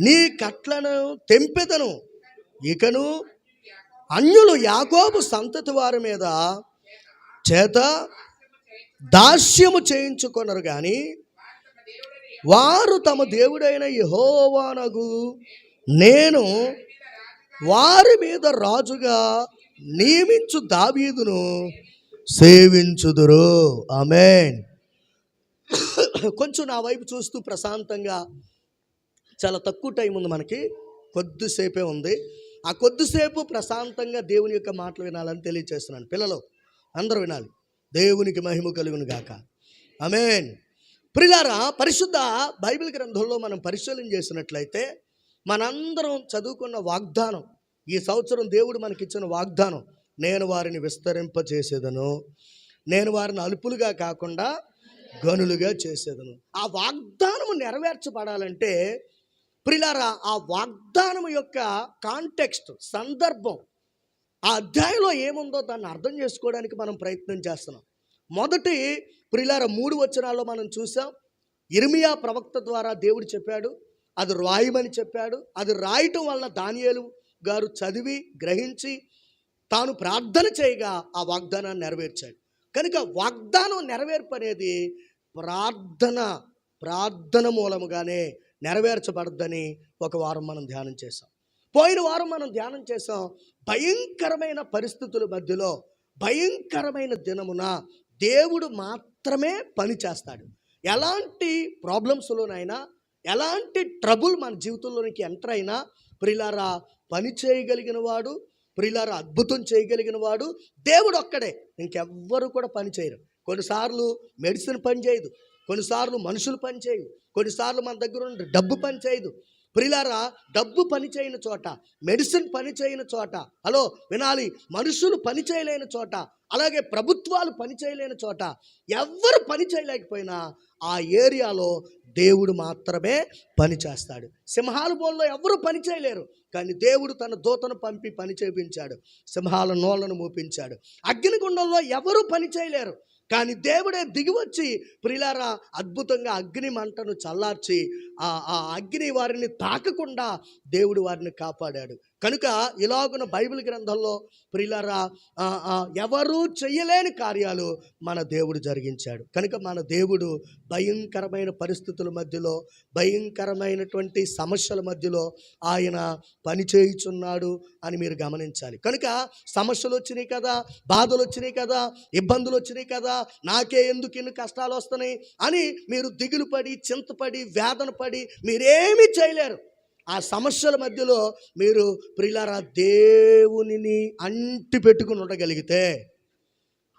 నీ కట్లను తెంపెదను. ఇకను అన్యులు యాకోబు సంతతి వారి మీద చేత దాస్యము చేయించుకొనరు కానీ వారు తమ దేవుడైన యహోవానగు నేను వారి మీద రాజుగా నియమించు దావీదును సేవించుదురు. ఆమెన్. కొంచెం నా వైపు చూస్తూ ప్రశాంతంగా చాలా తక్కువ టైం ఉంది మనకి. కొద్దిసేపే ఉంది. ఆ కొద్దిసేపు ప్రశాంతంగా దేవుని యొక్క మాటలు వినాలని తెలియజేస్తున్నాను పిల్లలు అందరూ వినాలి. దేవునికి మహిమ కలుగును గాక. అమేన్ ప్రిలారా పరిశుద్ధ బైబిల్ గ్రంథంలో మనం పరిశీలన చేసినట్లయితే మనందరం చదువుకున్న వాగ్దానం ఈ సంవత్సరం దేవుడు మనకిచ్చిన వాగ్దానం నేను వారిని విస్తరింపచేసేదను. నేను వారిని అలుపులుగా కాకుండా గనులుగా చేసేదను. ఆ వాగ్దానము నెరవేర్చబడాలంటే ప్రిలారా ఆ వాగ్దానం యొక్క కాంటెక్స్ట్ సందర్భం ఆ అధ్యాయంలో ఏముందో దాన్ని అర్థం చేసుకోవడానికి మనం ప్రయత్నం చేస్తున్నాం. మొదటి ప్రిలార మూడు వచనాల్లో మనం చూసాం ఇర్మియా ప్రవక్త ద్వారా దేవుడు చెప్పాడు అది రాయమని చెప్పాడు అది రాయటం వల్ల దానియేలు గారు చదివి గ్రహించి తాను ప్రార్థన చేయగా ఆ వాగ్దానాన్ని నెరవేర్చాడు. కనుక వాగ్దానం నెరవేర్పు అనేది ప్రార్థన ప్రార్థన మూలముగానే నెరవేర్చబడద్దని ఒక వారం మనం ధ్యానం చేసాం పోయిన వారం మనం ధ్యానం చేసాం భయంకరమైన పరిస్థితుల మధ్యలో భయంకరమైన దినమున దేవుడు మాత్రమే పని చేస్తాడు. ఎలాంటి ప్రాబ్లమ్స్లోనైనా ఎలాంటి ట్రబుల్ మన జీవితంలోనికి ఎంటర్ అయినా ప్రిలారా పని చేయగలిగిన వాడు ప్రిలారా అద్భుతం చేయగలిగిన వాడు దేవుడు ఒక్కడే. ఇంకెవ్వరు కూడా పని చేయరు. కొన్నిసార్లు మెడిసిన్ పని చేయదు. కొన్నిసార్లు మనుషులు పని చేయు కొన్నిసార్లు మన దగ్గర ఉన్న డబ్బు పని చేయదు ప్రిలారా డబ్బు పని చేయని చోట మెడిసిన్ పని చేయని చోట హలో వినాలి మనుషులు పని చేయలేని చోట అలాగే ప్రభుత్వాలు పని చేయలేని చోట ఎవ్వరు పని చేయలేకపోయినా ఆ ఏరియాలో దేవుడు మాత్రమే పని చేస్తాడు సింహాల బోల్లో ఎవరు పని చేయలేరు కానీ దేవుడు తన దూతను పంపి పని చేపించాడు. సింహాల నోళ్ళను మూపించాడు. అగ్నిగుండంలో ఎవరు పని చేయలేరు కానీ దేవుడే దిగివచ్చి ప్రిలారా అద్భుతంగా అగ్ని మంటను చల్లార్చి ఆ ఆ అగ్ని వారిని తాకకుండా దేవుడు వారిని కాపాడాడు. కనుక ఇలాగున బైబిల్ గ్రంథంలో ప్రిలరా ఎవరూ చేయలేని కార్యాలు మన దేవుడు జరిగించాడు. కనుక మన దేవుడు భయంకరమైన పరిస్థితుల మధ్యలో భయంకరమైనటువంటి సమస్యల మధ్యలో ఆయన పనిచేయుచున్నాడు అని మీరు గమనించాలి. కనుక సమస్యలు వచ్చినాయి కదా బాధలు వచ్చినాయి కదా ఇబ్బందులు వచ్చినాయి కదా నాకే ఎందుకు ఇన్ని కష్టాలు వస్తున్నాయి అని మీరు దిగులు పడి చింతపడి వేదన పడి మీరేమీ చేయలేరు. ఆ సమస్యల మధ్యలో మీరు ప్రిలారా దేవునిని అంటి పెట్టుకుని ఉండగలిగితే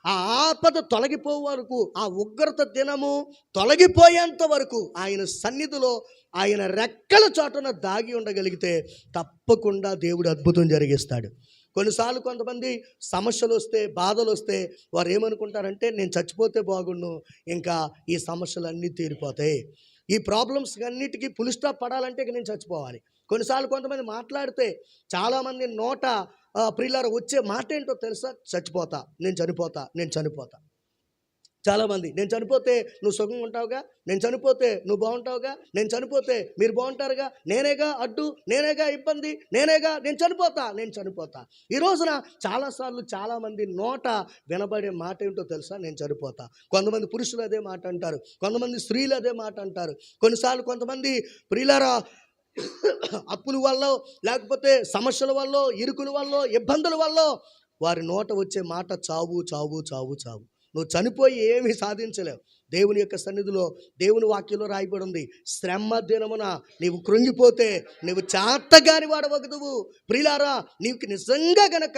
ఆ ఆపద తొలగిపో వరకు ఆ ఉగ్రత దినము తొలగిపోయేంత వరకు ఆయన సన్నిధిలో ఆయన రెక్కల చోటన దాగి ఉండగలిగితే తప్పకుండా దేవుడు అద్భుతం జరిగిస్తాడు. కొన్నిసార్లు కొంతమంది సమస్యలు వస్తే బాధలు వస్తే వారు ఏమనుకుంటారంటే నేను చచ్చిపోతే బాగుండు ఇంకా ఈ సమస్యలు అన్నీ తీరిపోతాయి. ఈ ప్రాబ్లమ్స్ అన్నిటికీ పులి స్టాప్ పడాలంటే ఇక నేను చచ్చిపోవాలి. కొన్నిసార్లు కొంతమంది మాట్లాడితే చాలామంది నోట ప్రిల్లర్ వచ్చే మాట ఏంటో తెలుసా? చచ్చిపోతా నేను చనిపోతా నేను చనిపోతా. చాలామంది నేను చనిపోతే నువ్వు సుఖంగా ఉంటావుగా? నేను చనిపోతే నువ్వు బాగుంటావుగా? నేను చనిపోతే మీరు బాగుంటారుగా? నేనేగా అడ్డు? నేనేగా ఇబ్బంది? నేనేగా నేను చనిపోతా? నేను చనిపోతా. ఈ రోజున చాలాసార్లు చాలామంది నోట వినబడే మాట ఏంటో తెలుసా? నేను చనిపోతా. కొంతమంది పురుషులు అదే మాట అంటారు. కొంతమంది స్త్రీలు అదే మాట అంటారు. కొన్నిసార్లు కొంతమంది ప్రియులారా అప్పుల వల్ల లేకపోతే సమస్యల వల్ల ఇరుకుల వల్ల ఇబ్బందుల వల్ల వారి నోట వచ్చే మాట చావు చావు చావు చావు. నువ్వు చనిపోయి ఏమీ సాధించలేవు. దేవుని యొక్క సన్నిధిలో దేవుని వాక్యంలో రాయబడి ఉంది శ్రమ దినమున నీవు కృంగిపోతే నీవు చాతగాని వాడవగదువు. ప్రిలారా నీకు నిజంగా గనక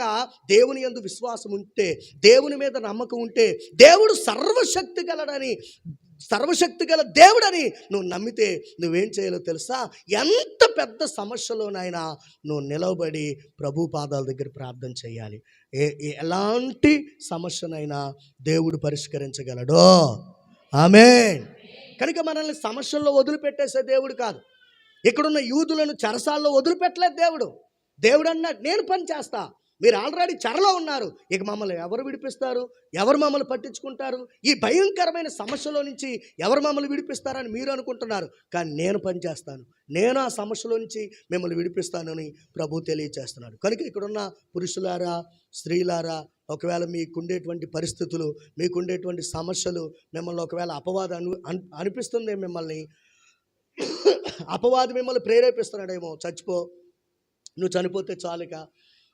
దేవుని యందు విశ్వాసం ఉంటే దేవుని మీద నమ్మకం ఉంటే దేవుడు సర్వశక్తి గలడని సర్వశక్తి గల దేవుడని నువ్వు నమ్మితే నువ్వేం చేయాలో తెలుసా? ఎంత పెద్ద సమస్యలోనైనా నువ్వు నిలవబడి ప్రభు పాదాల దగ్గర ప్రార్థన చేయాలి. ఏ ఎలాంటి సమస్యనైనా దేవుడు పరిష్కరించగలడో. ఆమె కనుక మనల్ని సమస్యల్లో వదిలిపెట్టేసే దేవుడు కాదు. ఇక్కడున్న యూదులను చెరసాల్లో వదిలిపెట్టలేదు దేవుడు. దేవుడు అన్నాడు నేను పని చేస్తా. మీరు ఆల్రెడీ చెరలో ఉన్నారు. ఇక మమ్మల్ని ఎవరు విడిపిస్తారు? ఎవరు మమ్మల్ని పట్టించుకుంటారు? ఈ భయంకరమైన సమస్యలో నుంచి ఎవరు మమ్మల్ని విడిపిస్తారని మీరు అనుకుంటున్నారు. కానీ నేను పనిచేస్తాను నేను ఆ సమస్యలో నుంచి మిమ్మల్ని విడిపిస్తానని ప్రభు తెలియచేస్తున్నాడు. కనుక ఇక్కడున్న పురుషులారా స్త్రీలారా ఒకవేళ మీకుండేటువంటి పరిస్థితులు మీకుండేటువంటి సమస్యలు మిమ్మల్ని ఒకవేళ అపవాదం అను అనిపిస్తుంది మిమ్మల్ని అపవాది మిమ్మల్ని ప్రేరేపిస్తున్నాడేమో చచ్చిపో. నువ్వు చనిపోతే చాలుక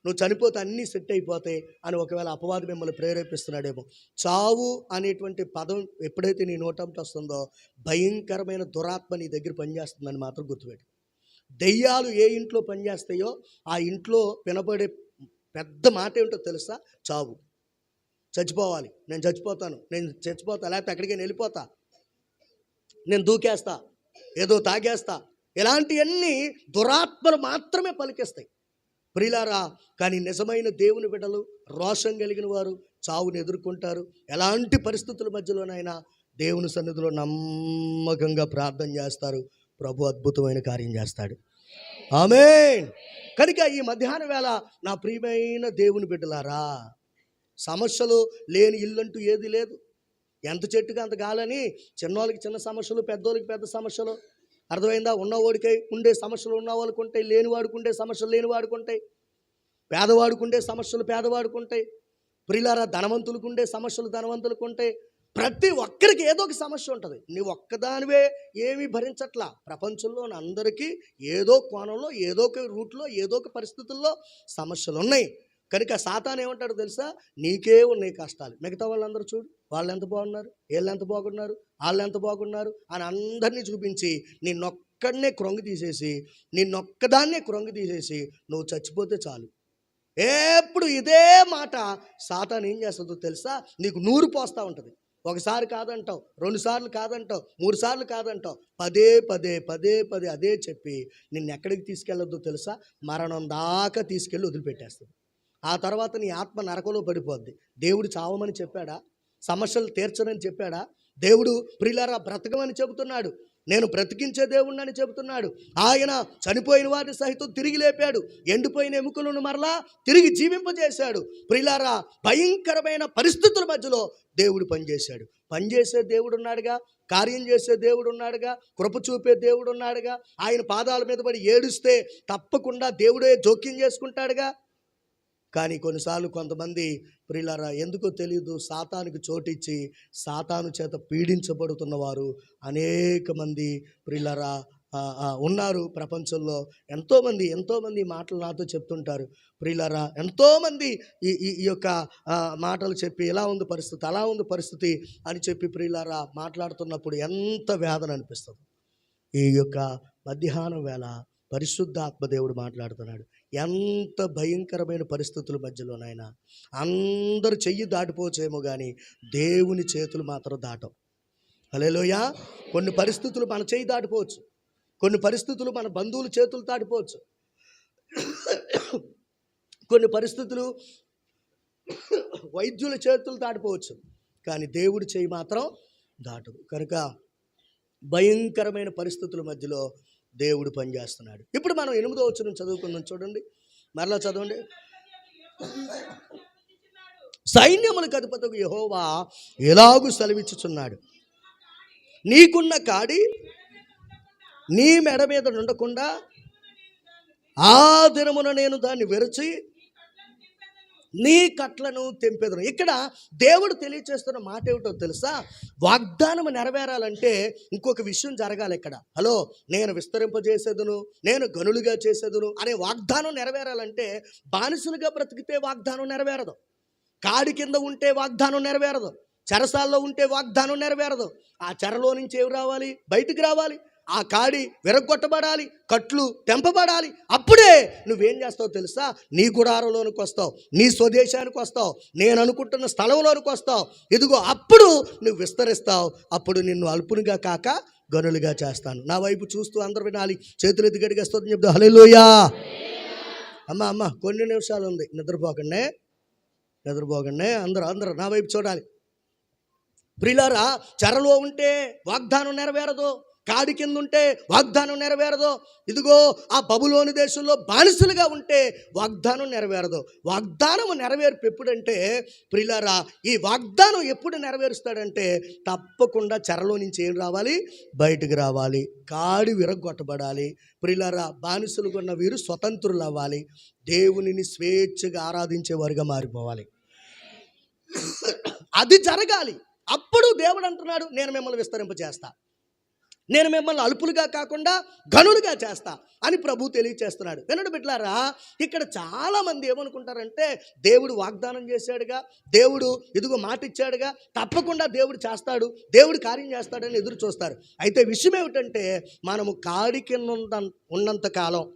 నువ్వు చనిపోతే అన్నీ సెట్ అయిపోతాయి అని ఒకవేళ అపవాది మిమ్మల్ని ప్రేరేపిస్తున్నాడేమో. చావు అనేటువంటి పదం ఎప్పుడైతే నీ నోటంట వస్తుందో భయంకరమైన దురాత్మ నీ దగ్గర పనిచేస్తుందని మాత్రం గుర్తుపెట్టు. దెయ్యాలు ఏ ఇంట్లో పనిచేస్తాయో ఆ ఇంట్లో వినబడే పెద్ద మాట ఏమిటో తెలుసా? చావు. చచ్చిపోవాలి. నేను చచ్చిపోతాను. నేను చచ్చిపోతా. లేకపోతే అక్కడికి వెళ్ళిపోతా. నేను దూకేస్తా. ఏదో తాగేస్తా. ఇలాంటివన్నీ దురాత్మలు మాత్రమే పలికిస్తాయి. ప్రిలారా కానీ నిజమైన దేవుని బిడ్డలు రోషం కలిగిన వారు చావును ఎదుర్కొంటారు. ఎలాంటి పరిస్థితుల మధ్యలోనైనా దేవుని సన్నిధిలో నమ్మకంగా ప్రార్థన చేస్తారు. ప్రభు అద్భుతమైన కార్యం చేస్తాడు. ఆమె కనుక ఈ మధ్యాహ్న వేళ నా ప్రియమైన దేవుని బిడ్డలారా సమస్యలు లేని ఇల్లంటూ ఏది లేదు. ఎంత చెట్టుగా అంత గాలని చిన్నోళ్ళకి చిన్న సమస్యలు పెద్దోళ్ళకి పెద్ద సమస్యలు. అర్థమైందా? ఉన్నవాడికి ఉండే సమస్యలు ఉన్నవాళ్ళకు ఉంటాయి లేని వాడికి ఉండే సమస్యలు లేని వాడికి ఉంటాయి పేదవాడికి ఉండే సమస్యలు పేదవాడికి ఉంటాయి ప్రిలారా ధనవంతులకు ఉండే సమస్యలు ధనవంతులకు ఉంటాయి. ప్రతి ఒక్కరికి ఏదో ఒక సమస్య ఉంటుంది. నీ ఒక్కదానివే ఏమీ భరించట్లా. ప్రపంచంలో అందరికీ ఏదో కోణంలో ఏదో ఒక రూట్లో ఏదో ఒక పరిస్థితుల్లో సమస్యలు ఉన్నాయి కనుక సాతాన్ ఏమంటాడు తెలుసా? నీకే ఉన్నాయి కష్టాలు. మిగతా వాళ్ళందరూ చూడు. వాళ్ళు ఎంత బాగున్నారు? వీళ్ళు ఎంత బాగున్నారు? వాళ్ళు ఎంత బాగున్నారు? అని అందరినీ చూపించి నిన్నొక్కడనే క్రొంగి తీసేసి నిన్నొక్కదాన్నే క్రొంగి తీసేసి నువ్వు చచ్చిపోతే చాలు. ఎప్పుడు ఇదే మాట సాతాన్ ఏం చేస్తుందో తెలుసా? నీకు నూరు పోస్తూ ఉంటుంది. ఒకసారి కాదంటావు రెండు సార్లు కాదంటావు మూడు సార్లు కాదంటావు. పదే పదే పదే పదే అదే చెప్పి నిన్ను ఎక్కడికి తీసుకెళ్ళొద్దో తెలుసా? మరణం దాకా తీసుకెళ్ళి వదిలిపెట్టేస్తుంది. ఆ తర్వాత నీ ఆత్మ నరకలో పడిపోద్ది. దేవుడు చావమని చెప్పాడా? సమస్యలు తీర్చనని చెప్పాడా? దేవుడు ప్రిలారా బ్రతకమని చెబుతున్నాడు. నేను బ్రతికించే దేవుణ్ణని చెబుతున్నాడు. ఆయన చనిపోయిన వారిని సహితం తిరిగి లేపాడు. ఎండిపోయిన ఎముకలను మరలా తిరిగి జీవింపజేశాడు. ప్రిలారా భయంకరమైన పరిస్థితుల మధ్యలో దేవుడు పనిచేశాడు. పనిచేసే దేవుడు ఉన్నాడుగా కార్యం చేసే దేవుడు ఉన్నాడుగా కృప చూపే దేవుడు ఉన్నాడుగా ఆయన పాదాల మీద పడి ఏడుస్తే తప్పకుండా దేవుడే జోక్యం చేసుకుంటాడుగా. కానీ కొన్నిసార్లు కొంతమంది ప్రిలరా ఎందుకో తెలియదు సాతానికి చోటిచ్చి సాతాను చేత పీడించబడుతున్న వారు అనేక మంది ప్రియులారా ఉన్నారు ప్రపంచంలో. ఎంతోమంది ఎంతోమంది మాటలు నాతో చెప్తుంటారు. ప్రియులారా ఎంతోమంది ఈ ఈ యొక్క మాటలు చెప్పి ఎలా ఉంది పరిస్థితి అలా ఉంది పరిస్థితి అని చెప్పి ప్రియులారా మాట్లాడుతున్నప్పుడు ఎంత వేదన అనిపిస్తుంది. ఈ యొక్క మధ్యాహ్నం వేళ పరిశుద్ధాత్మ దేవుడు మాట్లాడుతున్నాడు. ఎంత భయంకరమైన పరిస్థితుల మధ్యలోనైనా అందరు చెయ్యి దాటిపోవచ్చేమో కానీ దేవుని చేతులు మాత్రం దాటం హలేలోయ కొన్ని పరిస్థితులు మన చేయి దాటిపోవచ్చు. కొన్ని పరిస్థితులు మన బంధువుల చేతులు దాటిపోవచ్చు. కొన్ని పరిస్థితులు వైద్యుల చేతులు దాటిపోవచ్చు. కానీ దేవుడి చేయి మాత్రం దాటదు. కనుక భయంకరమైన పరిస్థితుల మధ్యలో దేవుడు పనిచేస్తున్నాడు ఇప్పుడు మనం ఎనిమిదో వచ్చిన చదువుకుందాం చూడండి. మరలా చదవండి. సైన్యములకు అధిపతకు యహోవా ఎలాగూ సెలవిచ్చుచున్నాడు? నీకున్న కాడి నీ మెడ మీద ఉండకుండా ఆ దినమున నేను దాన్ని విరచి నీ కట్లను తెంపెదను ఇక్కడ దేవుడు తెలియచేస్తున్న మాట ఏమిటో తెలుసా? వాగ్దానం నెరవేరాలంటే ఇంకొక విషయం జరగాలి ఇక్కడ. హలో నేను విస్తరింపజేసేదును నేను గనులుగా చేసేదును అనే వాగ్దానం నెరవేరాలంటే బానిసలుగా బ్రతికితే వాగ్దానం నెరవేరదు. కాడి కింద ఉంటే వాగ్దానం నెరవేరదు. చెరసాల్లో ఉంటే వాగ్దానం నెరవేరదు. ఆ చెరలో నుంచి ఏమి రావాలి? బయటికి రావాలి. ఆ కాడి విరగొట్టబడాలి కట్లు తెంపబడాలి. అప్పుడే నువ్వేం చేస్తావు తెలుసా? నీ గుడారంలోనికి వస్తావు నీ స్వదేశానికి వస్తావు నేను అనుకుంటున్న స్థలంలోనికి వస్తావు. ఇదిగో అప్పుడు నువ్వు విస్తరిస్తావు అప్పుడు నిన్ను అల్పునిగా కాక గనులుగా చేస్తాను. నా వైపు చూస్తూ అందరు వినాలి. చేతులు ఎత్తి చెప్తా హలేలోయా అమ్మ అమ్మ కొన్ని నిమిషాలు ఉంది. నిద్రపోకండి నిద్రపోకండి. అందరు అందరు నా వైపు చూడాలి. ప్రిలారా చెరలో ఉంటే వాగ్దానం నెరవేరదు. కాడి కింద ఉంటే వాగ్దానం నెరవేరదు. ఇదిగో ఆ బబులోని దేశంలో బానిసలుగా ఉంటే వాగ్దానం నెరవేరదు. వాగ్దానం నెరవేర్పు ఎప్పుడంటే ప్రిలరా ఈ వాగ్దానం ఎప్పుడు నెరవేరుస్తాడంటే తప్పకుండా చెరలో నుంచి ఏం రావాలి? బయటకు రావాలి. కాడి విరగొట్టబడాలి ప్రిలరా బానిసలు కొన్న వీరు స్వతంత్రులు అవ్వాలి దేవునిని స్వేచ్ఛగా ఆరాధించేవారుగా మారిపోవాలి. అది జరగాలి. అప్పుడు దేవుడు అంటున్నాడు నేను మిమ్మల్ని విస్తరింప చేస్తా నేను మిమ్మల్ని అల్పులుగా కాకుండా ఘనులుగా చేస్తా అని ప్రభు తెలియచేస్తున్నాడు. వినడు బిడ్లారా ఇక్కడ చాలామంది ఏమనుకుంటారంటే దేవుడు వాగ్దానం చేశాడుగా దేవుడు ఇదిగో మాట ఇచ్చాడుగా తప్పకుండా దేవుడు చేస్తాడు దేవుడు కార్యం చేస్తాడని ఎదురు చూస్తారు. అయితే విషయం ఏమిటంటే మనము కాడి కింద ఉన్న- ఉన్నంత కాలం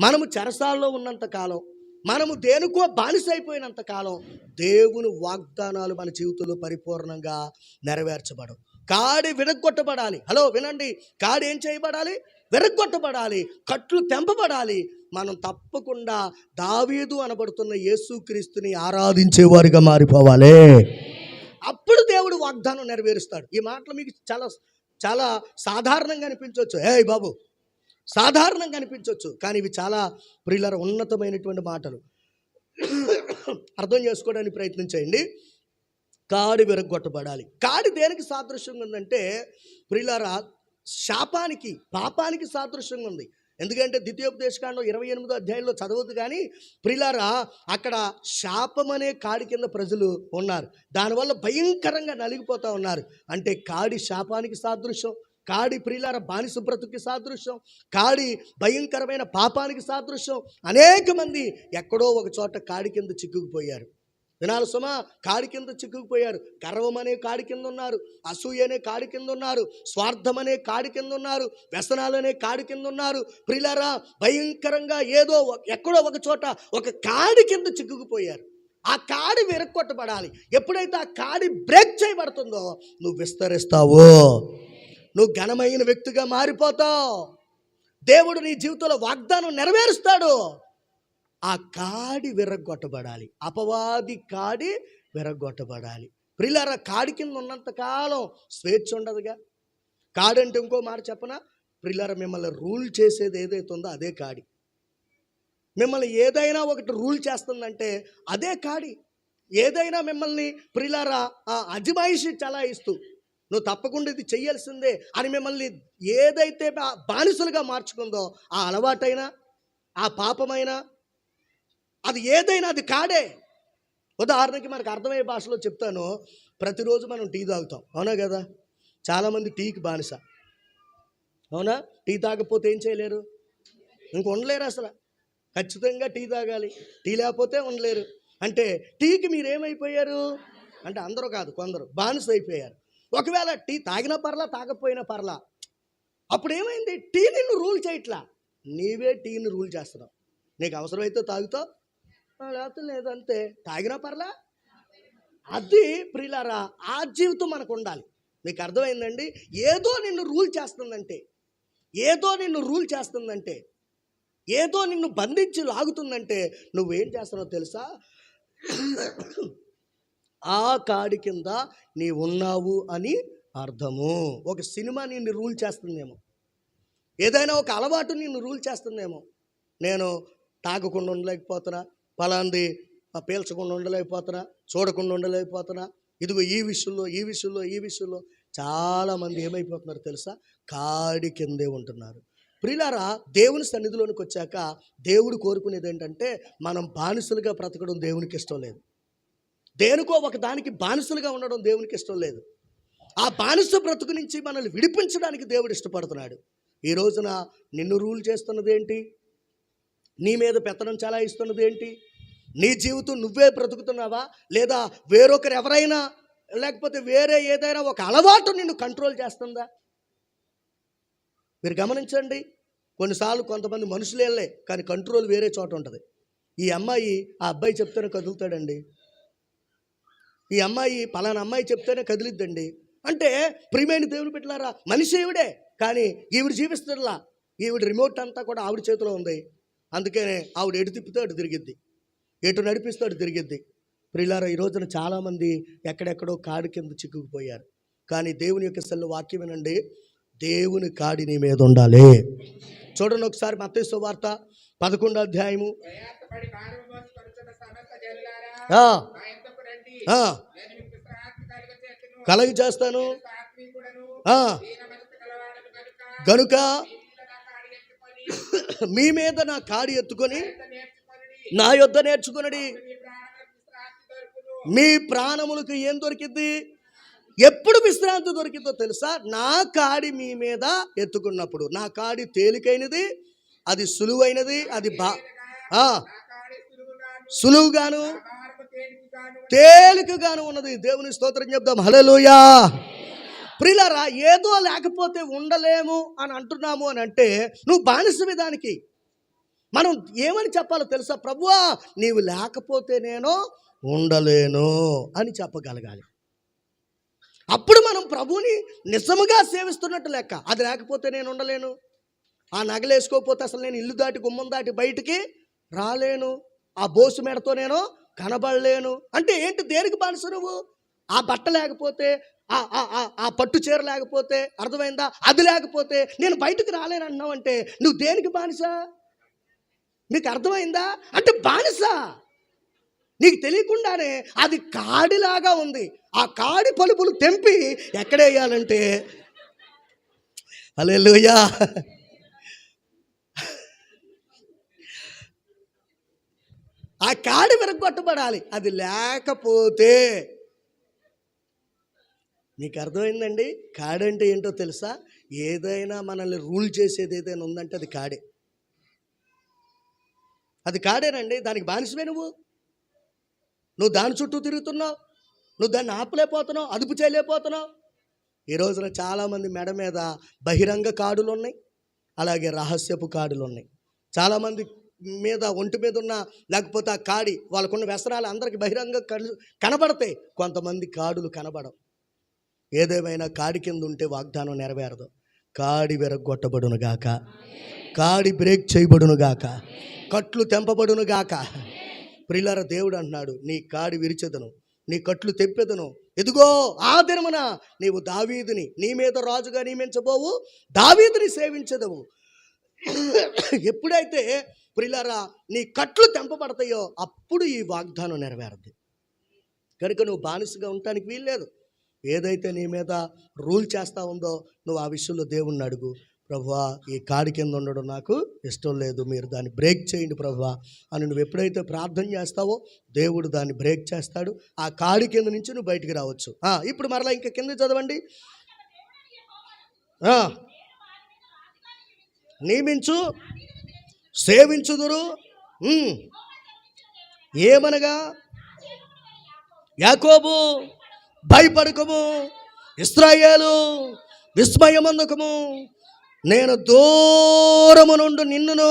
మనము చెరసాల్లో ఉన్నంత కాలం మనము దేనికో బానిసైపోయినంత కాలం దేవుని వాగ్దానాలు మన జీవితంలో పరిపూర్ణంగా నెరవేర్చబడవు. కాడి విరగొట్టబడాలి హలో వినండి. కాడి ఏం చేయబడాలి? విరగొట్టబడాలి కట్లు తెంపబడాలి. మనం తప్పకుండా దావీదు అనబడుతున్న యేసుక్రీస్తుని ఆరాధించేవారిగా మారిపోవాలి. అప్పుడు దేవుడు వాగ్దానం నెరవేరుస్తాడు. ఈ మాటలు మీకు చాలా చాలా సాధారణంగా అనిపించవచ్చు. ఏయ్ బాబు! సాధారణంగా అనిపించవచ్చు. కానీ ఇవి చాలా ప్రియులర ఉన్నతమైనటువంటి మాటలు. అర్థం చేసుకోవడానికి ప్రయత్నం చేయండి. కాడి విరగొట్టబడాలి కాడి దేనికి సాదృశ్యంగా ఉందంటే ప్రియులారా శాపానికి పాపానికి సాదృశ్యంగా ఉంది. ఎందుకంటే ద్వితీయోపదేశకాండం ఇరవై ఎనిమిదో అధ్యాయంలో చదవద్దు కానీ ప్రిలారా అక్కడ శాపం అనే కాడి కింద ప్రజలు ఉన్నారు. దానివల్ల భయంకరంగా నలిగిపోతూ ఉన్నారు. అంటే కాడి శాపానికి సాదృశ్యం కాడి ప్రియులార బానిస బ్రతుకి సాదృశ్యం కాడి భయంకరమైన పాపానికి సాదృశ్యం అనేక మంది ఎక్కడో ఒక చోట కాడి కింద చిక్కుకుపోయారు. వినాలి సుమా కాడి కింద చిక్కుకుపోయారు. గర్వం అనే కాడి కింద ఉన్నారు అసూయ అనే కాడి కింద ఉన్నారు స్వార్థం అనే కాడి కింద ఉన్నారు వ్యసనాలు అనే కాడి కింద ఉన్నారు ప్రిలరా భయంకరంగా ఏదో ఎక్కడో ఒక చోట ఒక కాడి కింద చిక్కుకుపోయారు. ఆ కాడి విరక్కొట్టబడాలి. ఎప్పుడైతే ఆ కాడి బ్రేక్ చేయబడుతుందో నువ్వు విస్తరిస్తావు. నువ్వు ఘనమైన వ్యక్తిగా మారిపోతావు. దేవుడు నీ జీవితంలో వాగ్దానం నెరవేరుస్తాడు. ఆ కాడి విరగొట్టబడాలి అపవాది కాడి విరగొట్టబడాలి ప్రిలారా కాడి కింద ఉన్నంతకాలం స్వేచ్ఛ ఉండదుగా? కాడంటే ఇంకో మాట చెప్పనా? ప్రిల్లర మిమ్మల్ని రూల్ చేసేది ఏదైతే ఉందో అదే కాడి. మిమ్మల్ని ఏదైనా ఒకటి రూల్ చేస్తుందంటే అదే కాడి. ఏదైనా మిమ్మల్ని ప్రిలారా ఆ అజమాయిషి చలాయిస్తూ నువ్వు తప్పకుండా ఇది చేయాల్సిందే అని మిమ్మల్ని ఏదైతే బానిసలుగా మార్చుకుందో ఆ అలవాటైనా ఆ పాపమైనా అది ఏదైనా అది కాడే. ఉదాహరణకి మనకు అర్థమయ్యే భాషలో చెప్తాను ప్రతిరోజు మనం టీ తాగుతాం. అవునా కదా? చాలామంది టీకి బానిస. అవునా? టీ తాగకపోతే ఏం చేయలేరు? ఇంక ఉండలేరు అసలు. ఖచ్చితంగా టీ తాగాలి. టీ లేకపోతే ఉండలేరు. అంటే టీకి మీరు ఏమైపోయారు అంటే అందరూ కాదు కొందరు బానిస అయిపోయారు. ఒకవేళ టీ తాగినా పర్లా తాగకపోయినా పర్లా. అప్పుడు ఏమైంది టీ నిన్ను రూల్ చేయట్లా. నీవే టీని రూల్ చేస్తున్నావు. నీకు అవసరమైతే తాగుతావు లేకపోతే లేదంతే తాగినా పర్లా? అది ప్రిలరా ఆ జీవితం మనకు ఉండాలి మీకు అర్థమైందండి ఏదో నిన్ను రూల్ చేస్తుందంటే ఏదో నిన్ను రూల్ చేస్తుందంటే ఏదో నిన్ను బంధించి లాగుతుందంటే నువ్వేం చేస్తున్నావు తెలుసా? ఆ కాడి కింద నీ ఉన్నావు అని అర్థము. ఒక సినిమా నిన్ను రూల్ చేస్తుందేమో. ఏదైనా ఒక అలవాటు నిన్ను రూల్ చేస్తుందేమో. నేను తాగకుండా ఉండలేకపోతున్నా. పలాంది పీల్చకుండా ఉండలేకపోతున్నా చూడకుండా ఉండలేకపోతున్నా. ఇదిగో ఈ విషయంలో ఈ విషయంలో ఈ విషయంలో చాలామంది ఏమైపోతున్నారు తెలుసా? కాడి కిందే ఉంటున్నారు. ప్రిలారా దేవుని సన్నిధిలోనికి వచ్చాక దేవుడు కోరుకునేది ఏంటంటే మనం బానిసలుగా బ్రతకడం దేవునికి ఇష్టం లేదు. దేనికో ఒక దానికి బానిసలుగా ఉండడం దేవునికి ఇష్టం లేదు. ఆ బానిస బ్రతుకు నుంచి మనల్ని విడిపించడానికి దేవుడు ఇష్టపడుతున్నాడు. ఈ రోజున నిన్ను రూల్ చేస్తున్నది ఏంటి? నీ మీద పెత్తనం చాలా ఇస్తున్నది ఏంటి? నీ జీవితం నువ్వే బ్రతుకుతున్నావా? లేదా వేరొకరు ఎవరైనా లేకపోతే వేరే ఏదైనా ఒక అలవాటు నిన్ను కంట్రోల్ చేస్తుందా? మీరు గమనించండి కొన్నిసార్లు కొంతమంది మనుషులేళ్ళే కానీ కంట్రోల్ వేరే చోట ఉంటుంది. ఈ అమ్మాయి ఆ అబ్బాయి చెప్తేనే కదులుతాడండి. ఈ అమ్మాయి పలానా అమ్మాయి చెప్తేనే కదిలిద్దండి. అంటే ప్రియమైన దేవుని పెట్టలారా మనిషి ఈవిడే కానీ ఈవిడ జీవిస్తుందిలా. ఈవిడ రిమోట్ అంతా కూడా ఆవిడ చేతిలో ఉంది. అందుకనే ఆవిడ ఎడు తిప్పితే అటు తిరిగిద్ది. ఎటు నడిపిస్తాడు తిరిగిద్ది ప్రియులారా ఈ రోజున చాలామంది ఎక్కడెక్కడో కాడి కింద చిక్కుకుపోయారు. కానీ దేవుని యొక్క సెల్లు వాక్యం వినండి. దేవుని కాడి నీ మీద ఉండాలి. చూడండి ఒకసారి మత్తయి వార్త పదకొండో అధ్యాయము. కలగి చేస్తాను. గనుక మీ మీద నా కాడి ఎత్తుకొని నా యుద్ధ ఎత్తుకొని యొద్ద నేర్చుకునడి. మీ ప్రాణములకు ఏం దొరికింది ఎప్పుడు విశ్రాంతి దొరికిందో తెలుసా? నా కాడి మీ మీద ఎత్తుకున్నప్పుడు. నా కాడి తేలికైనది అది సులువైనది అది బా సులువుగాను తేలికగాను ఉన్నది. దేవుని స్తోత్రం చెప్దాం. హల్లెలూయా. ప్రిలరా ఏదో లేకపోతే ఉండలేము అని అంటున్నాము అని అంటే నువ్వు బానిసవి దానికి. మనం ఏమని చెప్పాలో తెలుసా? ప్రభువా నీవు లేకపోతే నేను ఉండలేను అని చెప్పగలగాలి. అప్పుడు మనం ప్రభువుని నిజముగా సేవిస్తున్నట్టు లెక్క. అది లేకపోతే నేను ఉండలేను. ఆ నగలేసుకోకపోతే అసలు నేను ఇల్లు దాటి గుమ్మం దాటి బయటికి రాలేను. ఆ బోసు మెడతో నేను కనబడలేను. అంటే ఏంటి దేనికి బానిస నువ్వు? ఆ బట్ట లేకపోతే ఆ ఆ ఆ- ఆ పట్టు చీర లేకపోతే అర్థమైందా? అది లేకపోతే నేను బయటకు రాలేను అన్నావు అంటే నువ్వు దేనికి బానిసా? నీకు అర్థమైందా? అంటే బానిస. నీకు తెలియకుండానే అది కాడిలాగా ఉంది. ఆ కాడి పలుపులు తెంపి ఎక్కడేయాలంటే హల్లెలూయా. ఆ కాడి విరగొట్టబడాలి అది లేకపోతే నీకు అర్థమైందండి? కాడంటే ఏంటో తెలుసా? ఏదైనా మనల్ని రూల్ చేసేది ఏదైనా ఉందంటే అది కాడే. అది కాడేనండి దానికి బానిసమే నువ్వు. నువ్వు దాని చుట్టూ తిరుగుతున్నావు నువ్వు దాన్ని ఆపలేకపోతున్నావు అదుపు చేయలేకపోతున్నావు. ఈ రోజున చాలామంది మెడ మీద బహిరంగ కాడులు ఉన్నాయి అలాగే రహస్యపు కాడులు ఉన్నాయి చాలామంది మీద ఒంటి మీద ఉన్న లేకపోతే ఆ కాడి వాళ్ళకున్న వ్యసనాలు అందరికి బహిరంగ కనబడతాయి. కొంతమంది కాడులు కనబడవు. ఏదేమైనా కాడి కింద ఉంటే వాగ్దానం నెరవేరదు. కాడి విరగొట్టబడును గాక కాడి బ్రేక్ చేయబడును గాక. కట్లు తెంపబడును గాక. ప్రిల్లర దేవుడు అంటున్నాడు నీ కాడి విరిచెదను నీ కట్లు తెప్పెదను ఎదుగో ఆ నీవు దావీదుని నీ మీద రాజుగా నియమించబోవు దావీదుని సేవించదవు. ఎప్పుడైతే ప్రిల్లరా నీ కట్లు తెంపబడతాయో అప్పుడు ఈ వాగ్దానం నెరవేరద్ది. కనుక నువ్వు బానిసగా ఉండటానికి వీల్లేదు. ఏదైతే నీ మీద రూల్ చేస్తా ఉందో నువ్వు ఆ విషయంలో దేవుణ్ణి అడుగు. ప్రభా ఈ కాడి కింద ఉండడం నాకు ఇష్టం లేదు. మీరు దాన్ని బ్రేక్ చేయండి ప్రభా అని నువ్వు ఎప్పుడైతే ప్రార్థన చేస్తావో దేవుడు దాన్ని బ్రేక్ చేస్తాడు. ఆ కాడి కింద నుంచి నువ్వు బయటికి రావచ్చు. ఇప్పుడు మరలా ఇంకా కింద చదవండి. నియమించు సేవించుదురు. ఏమనగా? యాకోబు భయపడకము. ఇస్రాయేలు విస్మయమందకము. నేను దూరము నుండి నిన్నును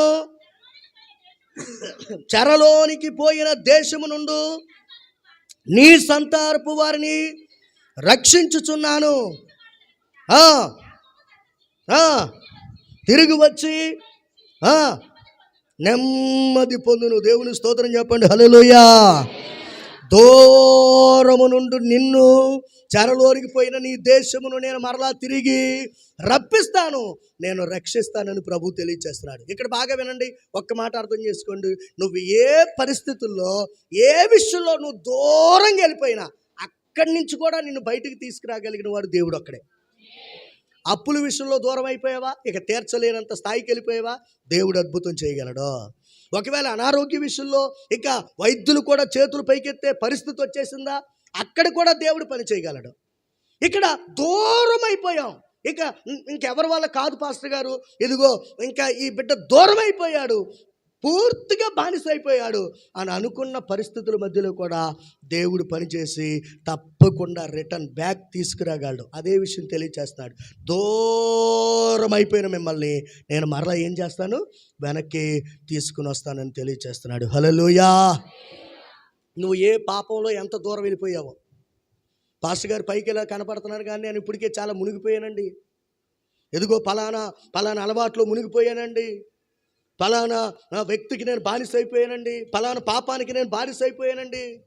చెరలోనికి పోయిన దేశము నుండు నీ సంతారపు వారిని రక్షించుచున్నాను. తిరిగి వచ్చి నెమ్మది పొందును. దేవుని స్తోత్రం చెప్పండి. హలోయా దూరము నుండి నిన్ను చెరలోనికి పోయిన నీ దేశమును నేను మరలా తిరిగి రప్పిస్తాను. నేను రక్షిస్తానని ప్రభు తెలియచేస్తున్నాడు. ఇక్కడ బాగా వినండి. ఒక్క మాట అర్థం చేసుకోండి. నువ్వు ఏ పరిస్థితుల్లో ఏ విషయంలో నువ్వు దూరంగా వెళ్ళిపోయినా అక్కడి నుంచి కూడా నిన్ను బయటికి తీసుకురాగలిగిన వాడు దేవుడు అక్కడే. అప్పుల విషయంలో దూరం అయిపోయావా? ఇక తీర్చలేనంత స్థాయికి వెళ్ళిపోయావా? దేవుడు అద్భుతం చేయగలడు. ఒకవేళ అనారోగ్య విషయంలో ఇక వైద్యులు కూడా చేతులు పైకెత్తే పరిస్థితి వచ్చేసిందా? అక్కడ కూడా దేవుడు పని చేయగలడు. ఇక్కడ దూరం అయిపోయాం. ఇక ఇంకెవరి వల్ల కాదు పాస్టర్ గారు? ఇదిగో ఇంకా ఈ బిడ్డ దూరం అయిపోయాడు. పూర్తిగా బానిస అయిపోయాడు అని అనుకున్న పరిస్థితుల మధ్యలో కూడా దేవుడు పనిచేసి తప్పకుండా రిటర్న్ బ్యాక్ తీసుకురాగలడు. అదే విషయం తెలియచేస్తున్నాడు. దూరం అయిపోయిన మిమ్మల్ని నేను మరలా ఏం చేస్తాను? వెనక్కి తీసుకుని వస్తానని తెలియచేస్తున్నాడు. హలలుయా నువ్వు ఏ పాపంలో ఎంత దూరం వెళ్ళిపోయావో. పాస్టర్ గారు పైకి ఇలా కనపడుతున్నారు కానీ నేను ఇప్పటికే చాలా మునిగిపోయానండి. ఎదుగో పలానా పలానా అలవాట్లో మునిగిపోయానండి. పలానా వ్యక్తికి నేను బానిస అయిపోయానండి పలానా పాపానికి నేను బానిస అయిపోయానండి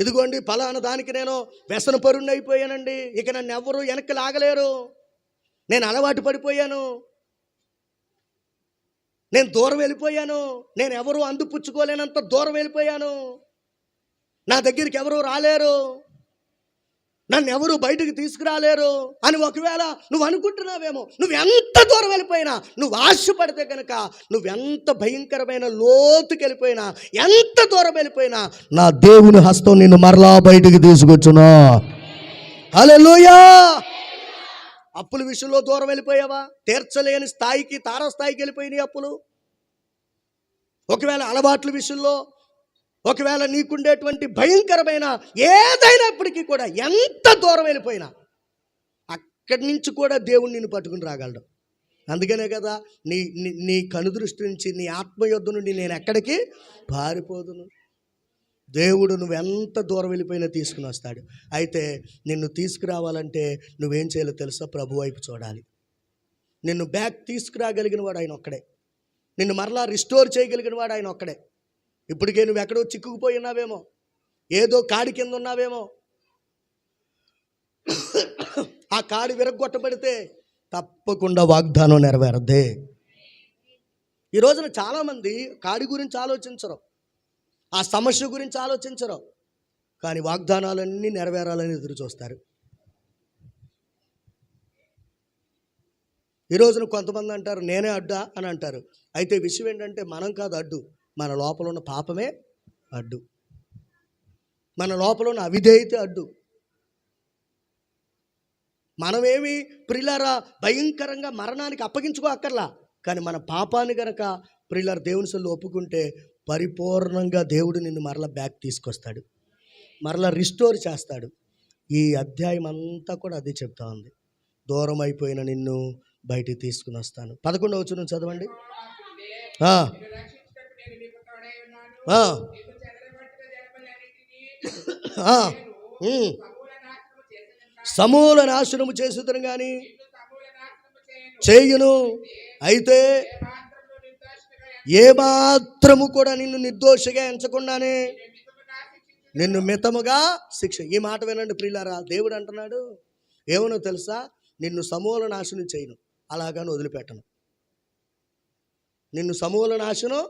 ఇదిగోండి పలానా దానికి నేను వ్యసన పరుణ్ణి అయిపోయానండి ఇక నన్ను ఎవ్వరూ వెనక్కి లాగలేరు. నేను అలవాటు పడిపోయాను. నేను దూరం వెళ్ళిపోయాను. నేను ఎవరు అందుపుచ్చుకోలేనంత దూరం వెళ్ళిపోయాను. నా దగ్గరికి ఎవరు రాలేరు. నన్ను ఎవరు బయటకు తీసుకురాలేరు? అని ఒకవేళ నువ్వు అనుకుంటున్నావేమో నువ్వు ఎంత దూరం వెళ్ళిపోయినా నువ్వు ఆశపడితే కనుక నువ్వెంత భయంకరమైన లోతుకి వెళ్ళిపోయినా ఎంత దూరం వెళ్ళిపోయినా నా దేవుని హస్తం నిన్ను మరలా బయటికి తీసుకొచ్చును. హల్లెలూయా! అప్పుల విషయంలో దూరం వెళ్ళిపోయావా? తీర్చలేని స్థాయికి తారస్థాయికి వెళ్ళిపోయినాయి అప్పులు. ఒకవేళ అలవాట్ల విషయంలో ఒకవేళ నీకుండేటువంటి భయంకరమైన ఏదైనప్పటికీ కూడా ఎంత దూరం వెళ్ళిపోయినా అక్కడి నుంచి కూడా దేవుడు నిన్ను పట్టుకుని రాగలడు. అందుకనే కదా నీ నీ నీ కనుదృష్టి నుంచి నీ ఆత్మయుద్ధ నుండి నేను ఎక్కడికి పారిపోదును. దేవుడు నువ్వు ఎంత దూరం వెళ్ళిపోయినా తీసుకుని వస్తాడు. అయితే నిన్ను తీసుకురావాలంటే నువ్వేం చేయాలో తెలుసా? ప్రభు వైపు చూడాలి. నిన్ను బ్యాక్ తీసుకురాగలిగిన వాడు ఆయన ఒక్కడే. నిన్ను మరలా రిస్టోర్ చేయగలిగిన వాడు ఆయన ఒక్కడే. ఇప్పటికే నువ్వు ఎక్కడో చిక్కుకుపోయి ఉన్నావేమో? ఏదో కాడి కింద ఉన్నావేమో? ఆ కాడి విరగొట్టబడితే తప్పకుండా వాగ్దానం నెరవేరదే ఈ రోజున చాలామంది కాడి గురించి ఆలోచించరు. ఆ సమస్య గురించి ఆలోచించరు. కానీ వాగ్దానాలన్నీ నెరవేరాలని ఎదురు చూస్తారు. ఈ రోజున కొంతమంది అంటారు నేనే అడ్డా అని అంటారు. అయితే విషయం ఏంటంటే మనం కాదు అడ్డు. మన లోపల ఉన్న పాపమే అడ్డు. మన లోపల ఉన్న అవిధేయత అడ్డు. మనమేమి ప్రిల్లరా భయంకరంగా మరణానికి అప్పగించుకో అక్కర్లా. కానీ మన పాపాన్ని గనక ప్రిల్లర్ దేవుని సొల్లు ఒప్పుకుంటే పరిపూర్ణంగా దేవుడు నిన్ను మరల బ్యాక్ తీసుకొస్తాడు. మరలా రిస్టోర్ చేస్తాడు. ఈ అధ్యాయం అంతా కూడా అదే చెప్తా ఉంది. దూరం అయిపోయిన నిన్ను బయటికి తీసుకుని వస్తాను. పదకొండవ వచ్చిన చదవండి. సమూల నాశనము చేసేదను కానీ చేయను. చేయును అయితే ఏ మాత్రము కూడా నిన్ను నిర్దోషిగా ఎంచకుండానే నిన్ను మితముగా శిక్ష. ఈ మాట వినండి ప్రియులారా. దేవుడు అంటున్నాడు ఏమనో తెలుసా? నిన్ను సమూల నాశనం చేయను. అలాగని వదిలిపెట్టను. నిన్ను సమూల నాశనం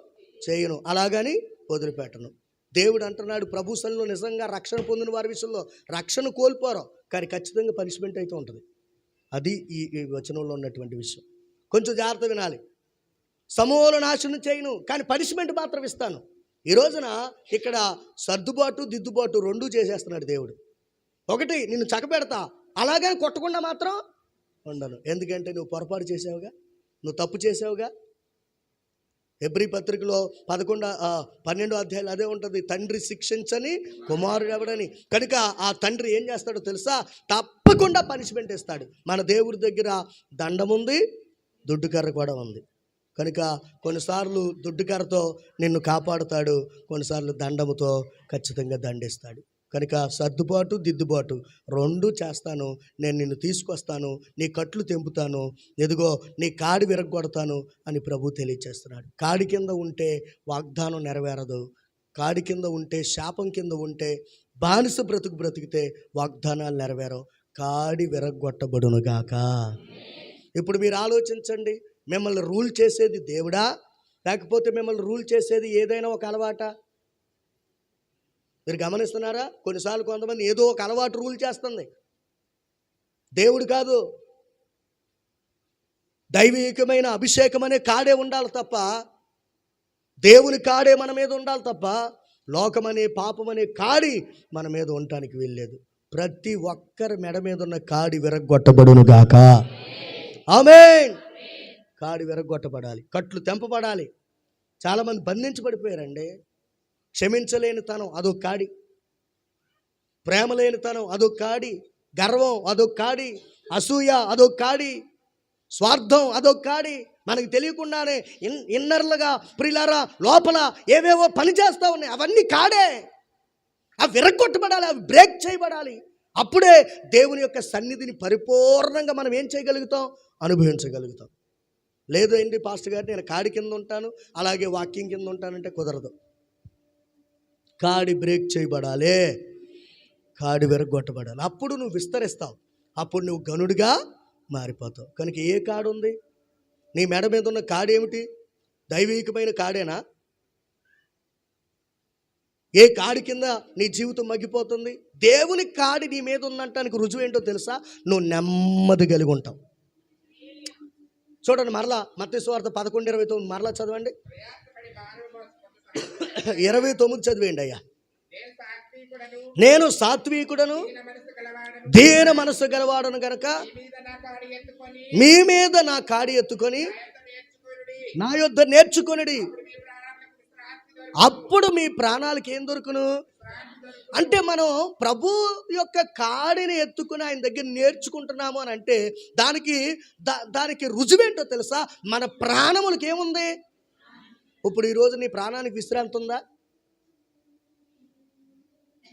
చేయను. అలాగని వదిలిపెట్టను. దేవుడు అంటున్నాడు ప్రభు సన్నిలో నిజంగా రక్షణ పొందిన వారి విషయంలో రక్షణ కోల్పోరు కానీ ఖచ్చితంగా పనిష్మెంట్ అయితే ఉంటుంది. అది ఈ ఈ వచనంలో ఉన్నటువంటి విషయం. కొంచెం జాగ్రత్త వినాలి. సమూల నాశనం చేయను కానీ పనిష్మెంట్ మాత్రం ఇస్తాను. ఈ రోజున ఇక్కడ సర్దుబాటు దిద్దుబాటు రెండూ చేసేస్తున్నాడు దేవుడు. ఒకటి నిన్ను చక్కబెడతా అలాగే కొట్టకుండా మాత్రం ఉండను. ఎందుకంటే నువ్వు పొరపాటు చేసావుగా? నువ్వు తప్పు చేసావుగా? ఎబ్రి పత్రికలో పదకొండు పన్నెండు పన్నెండో అధ్యాయులు అదే ఉంటుంది. తండ్రి శిక్షించని కుమారుడు ఎవడని. కనుక ఆ తండ్రి ఏం చేస్తాడో తెలుసా? తప్పకుండా పనిష్మెంట్ ఇస్తాడు. మన దేవుడి దగ్గర దండం ఉంది దుడ్డు కర్ర కూడా ఉంది. కనుక కొన్నిసార్లు దుడ్డు కర్రతో నిన్ను కాపాడుతాడు కొన్నిసార్లు దండముతో ఖచ్చితంగా దండిస్తాడు. కనుక సర్దుబాటు దిద్దుబాటు రెండు చేస్తాను. నేను నిన్ను తీసుకొస్తాను నీ కట్లు తెంపుతాను ఎదుగో నీ కాడి విరగొడతాను అని ప్రభు తెలియచేస్తున్నాడు. కాడి కింద ఉంటే వాగ్దానం నెరవేరదు. కాడి కింద ఉంటే శాపం కింద ఉంటే బానిస బ్రతుకు బ్రతికితే వాగ్దానాలు నెరవేరవు. కాడి విరగొట్టబడునుగాక ఇప్పుడు మీరు ఆలోచించండి మిమ్మల్ని రూల్ చేసేది దేవుడా? లేకపోతే మిమ్మల్ని రూల్ చేసేది ఏదైనా ఒక అలవాట? మీరు గమనిస్తున్నారా? కొన్నిసార్లు కొంతమంది ఏదో ఒక అలవాటు రూల్ చేస్తుంది. దేవుడు కాదు. దైవికమైన అభిషేకం అనే కాడే ఉండాలి తప్ప దేవుని కాడే మన మీద ఉండాలి తప్ప లోకమనే పాపమనే కాడి మన మీద ఉండటానికి వెళ్ళలేదు ప్రతి ఒక్కరి మెడ మీద ఉన్న కాడి విరగొట్టబడును గాక. ఆమె కాడి విరగొట్టబడాలి కట్లు తెంపబడాలి. చాలామంది బంధించబడిపోయారండి. క్షమించలేని తనం అదో కాడి. ప్రేమ లేని తనం అదో కాడి. గర్వం అదో కాడి. అసూయ అదో కాడి. స్వార్థం అదొక కాడి. మనకి తెలియకుండానే ఇన్ ఇన్నర్లుగా ప్రిలారా లోపల ఏవేవో పని చేస్తూ ఉన్నాయి. అవన్నీ కాడే. అవి విరగొట్టబడాలి అవి బ్రేక్ చేయబడాలి. అప్పుడే దేవుని యొక్క సన్నిధిని పరిపూర్ణంగా మనం ఏం చేయగలుగుతాం? అనుభవించగలుగుతాం. లేదు ఏంటి పాస్టర్ గారు నేను కాడి కింద ఉంటాను అలాగే వాకింగ్ కింద ఉంటానంటే కుదరదు. కాడి బ్రేక్ చేయబడాలి. కాడి విరగొట్టబడాలి అప్పుడు నువ్వు విస్తరిస్తావు. అప్పుడు నువ్వు గనుడిగా మారిపోతావు. కనుక ఏ కాడు ఉంది? నీ మెడ మీద ఉన్న కాడు ఏమిటి? దైవికమైన కాడేనా? ఏ కాడి కింద నీ జీవితం మగ్గిపోతుంది? దేవుని కాడి నీ మీద ఉందంటానికి రుజువు ఏంటో తెలుసా? నువ్వు నెమ్మది కలిగి ఉంటావు. చూడండి మరలా మత్స్వార్థ పదకొండు ఇరవై తొమ్మిది. మరలా చదవండి. ఇరవై తొమ్మిది చదివేయండి అయ్యా. నేను సాత్వికుడను. దీన మనసు గలవాడను గనక మీ మీద నా కాడి ఎత్తుకొని. నా ఎంత నేర్చుకొనుడి. యొద్ద అప్పుడు మీ ప్రాణాలకి ఏం దొరుకును? అంటే మనం ప్రభు యొక్క కాడిని ఎత్తుకుని ఆయన దగ్గర నేర్చుకుంటున్నాము అని అంటే దానికి దా- దానికి రుజువేంటో తెలుసా? మన ప్రాణములకి ఏముంది ఇప్పుడు ఈరోజు నీ ప్రాణానికి విశ్రాంతి ఉందా?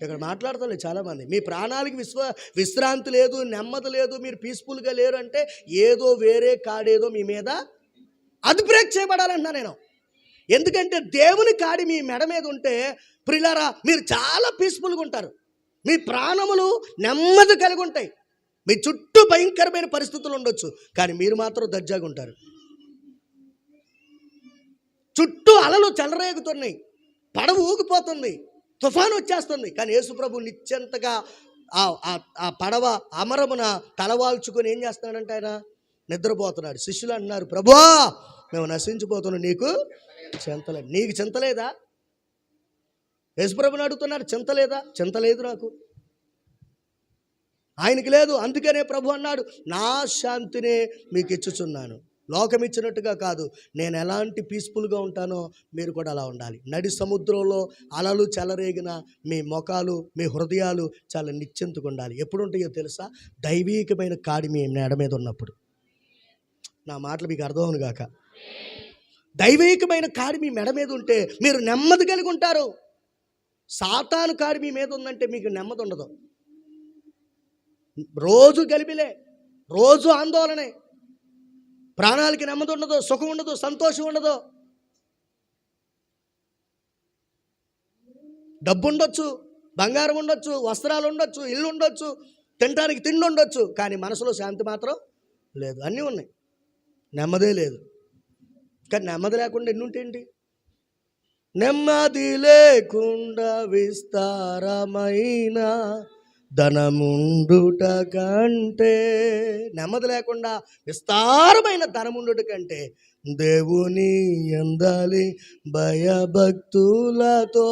ఇక్కడ మాట్లాడతారు చాలామంది. మీ ప్రాణాలకి విశ్వ విశ్రాంతి లేదు నెమ్మది లేదు మీరు పీస్ఫుల్గా లేరు అంటే ఏదో వేరే కాడేదో మీ మీద అది బ్రేక్ చేయబడాలంటున్నా నేను. ఎందుకంటే దేవుని కాడి మీ మెడ మీద ఉంటే ప్రిలారా మీరు చాలా పీస్ఫుల్గా ఉంటారు. మీ ప్రాణములు నెమ్మది కలిగి ఉంటాయి. మీ చుట్టూ భయంకరమైన పరిస్థితులు ఉండొచ్చు కానీ మీరు మాత్రం దర్జాగా ఉంటారు. చుట్టూ అలలు చెలరేగుతున్నాయి పడవ ఊగిపోతుంది తుఫాను వచ్చేస్తుంది. కానీ యేసుప్రభు నిత్యంతగా ఆ ఆ- పడవ అమరమున తలవాల్చుకొని ఏం చేస్తున్నాడంటే ఆయన? నిద్రపోతున్నాడు. శిష్యులు అంటున్నారు ప్రభువా మేము నశించిపోతున్నాం. నీకు చింతలేదు నీకు చింతలేదా యేసుప్రభుని అడుగుతున్నారు చింతలేదా చింతలేదు నాకు. ఆయనకి లేదు. అందుకనే ప్రభు అన్నాడు నా శాంతినే మీకు ఇచ్చుచున్నాను లోకం ఇచ్చినట్టుగా కాదు. నేను ఎలాంటి పీస్ఫుల్గా ఉంటానో మీరు కూడా అలా ఉండాలి. నడి సముద్రంలో అలలు చెలరేగిన మీ మొఖాలు మీ హృదయాలు చాలా నిశ్చింతగా ఉండాలి. ఎప్పుడు ఉంటాయో తెలుసా? దైవీకమైన కాడి మీ నేడ మీద ఉన్నప్పుడు. నా మాటలు మీకు అర్థం అవును గాక. దైవికమైన కాడి మీ మెడ మీద ఉంటే మీరు నెమ్మది కలిగి ఉంటారు. సాతాను కాడి మీ మీద ఉందంటే మీకు నెమ్మది ఉండదు. రోజు గలిబిలే రోజు ఆందోళనే. ప్రాణాలకి నెమ్మది ఉండదు సుఖం ఉండదు సంతోషం ఉండదు. డబ్బు ఉండొచ్చు బంగారం ఉండొచ్చు వస్త్రాలు ఉండొచ్చు ఇల్లు ఉండొచ్చు తినడానికి తిండి ఉండొచ్చు కానీ మనసులో శాంతి మాత్రం లేదు. అన్నీ ఉన్నాయి. నెమ్మదే లేదు. కానీ నెమ్మది లేకుండా ఎన్ని ఉంటాయండి నెమ్మది లేకుండా విస్తారమైన ధనముండుట కంటే నెమ్మది లేకుండా విస్తారమైన ధనముండుట కంటే దేవుని ఎందాలి భయభక్తులతో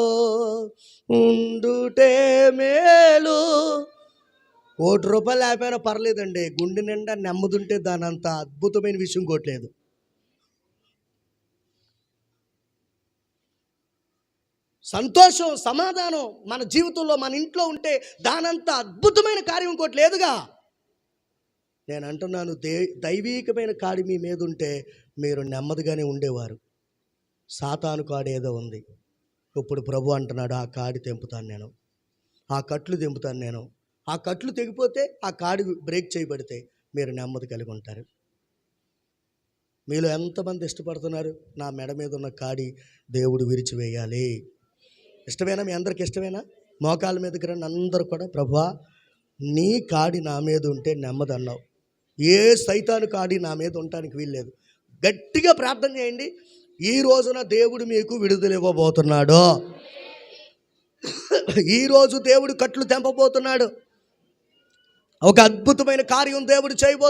ఉండుటే మేలు. కోటి రూపాయలు లేకపోయినా పర్లేదండి. గుండె నిండా నెమ్మదుంటే దాని అంత అద్భుతమైన విషయం కోట్లేదు సంతోషం సమాధానం మన జీవితంలో మన ఇంట్లో ఉంటే దానంత అద్భుతమైన కార్యం ఇంకోటి లేదుగా. నేను అంటున్నాను దే దైవీకమైన కాడి మీ మీద ఉంటే మీరు నెమ్మదిగానే ఉండేవారు. సాతాను కాడి ఏదో ఉంది. ఇప్పుడు ప్రభు అంటున్నాడు ఆ కాడి తెంపుతాను నేను. ఆ కట్లు తెంపుతాను నేను. ఆ కట్లు తెగిపోతే ఆ కాడి బ్రేక్ చేయబడితే మీరు నెమ్మది కలిగి ఉంటారు. మీలో ఎంతమంది ఇష్టపడుతున్నారు? నా మెడ మీద ఉన్న కాడి దేవుడు విరిచివేయాలి. ఇష్టమేనా మీ అందరికి ఇష్టమేనా? మోకాళ్ళ మీదకి రండి అందరూ కూడా. ప్రభా నీ కాడి నా మీద ఉంటే నెమ్మది అన్నావు ఏ సైతాను కాడి నా మీద ఉండటానికి వీల్లేదు. గట్టిగా ప్రార్థన చేయండి. ఈ రోజున దేవుడు మీకు విడుదల ఇవ్వబోతున్నాడు. ఈ రోజు దేవుడు కట్లు తెంపబోతున్నాడు. ఒక అద్భుతమైన కార్యం దేవుడు చేయబోతున్నాడు